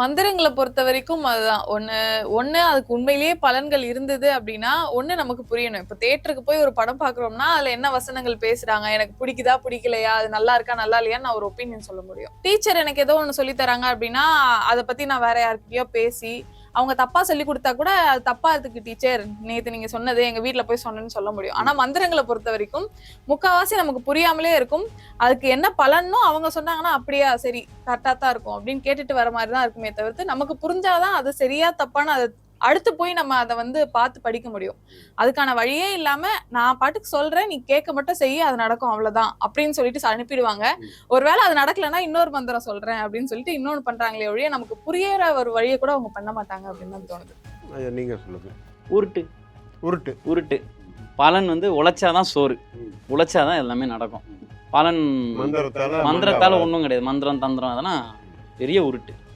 மந்திரங்களை பொறுத்த வரைக்கும் அதுதான். ஒண்ணு ஒண்ணு அதுக்கு உண்மையிலேயே பலன்கள் இருந்தது அப்படின்னா ஒண்ணு நமக்கு புரியணும். இப்ப தேட்டருக்கு போய் ஒரு படம் பாக்குறோம்னா அதுல என்ன வசனங்கள் பேசுறாங்க? எனக்கு பிடிக்குதா பிடிக்கலையா? அது நல்லா இருக்கா நல்லா இல்லையான்னு நான் ஒரு ஒப்பீனியன் சொல்ல முடியும். டீச்சர் எனக்கு ஏதோ ஒண்ணு சொல்லி தராங்க அப்படின்னா அதை பத்தி நான் வேற யாருக்கிட்டயோ பேசி அவங்க தப்பா சொல்லி கொடுத்தா கூட அது தப்பா இருக்கு டீச்சர் நேத்து நீங்க சொன்னது எங்க வீட்டுல போய் சொன்னேன்னு சொல்ல முடியும். ஆனா மந்திரங்களை பொறுத்த வரைக்கும் முக்காவாசி நமக்கு புரியாமலே இருக்கும். அதுக்கு என்ன பலனோ அவங்க சொன்னாங்கன்னா அப்படியா சரி கரெக்டா தான் இருக்கும் அப்படின்னு கேட்டுட்டு வர மாதிரி தான் இருக்குமே தவிர்த்து நமக்கு புரிஞ்சாதான் அது சரியா தப்பான அதை அடுத்து போய் நம்ம அதை வந்து பார்த்து படிக்க முடியும். அதுக்கான வழியே இல்லாம நான் பாட்டுக்கு சொல்றேன் நீ கேட்க மட்டும் செய்ய அது நடக்கும் அவ்வளவுதான் அப்படின்னு சொல்லிட்டு அனுப்பிடுவாங்க. ஒருவேளை அது நடக்கலைன்னா இன்னொரு மந்திரம் சொல்றேன் அப்படின்னு சொல்லிட்டு இன்னொன்னு பண்றாங்களே ஒழிய நமக்கு புரியற ஒரு வழியை கூட அவங்க பண்ண மாட்டாங்க அப்படின்னு தான் தோணுது. நீங்க சொல்லுங்க. உருட்டு. உருட்டு. உருட்டு. பலன் வந்து உழைச்சாதான் சோறு. உழைச்சாதான் எல்லாமே நடக்கும். பலன் மந்திரத்தால மந்திரத்தால ஒன்றும் கிடையாது. மந்திரம் தந்திரம் அதெல்லாம் பெரிய உருட்டு.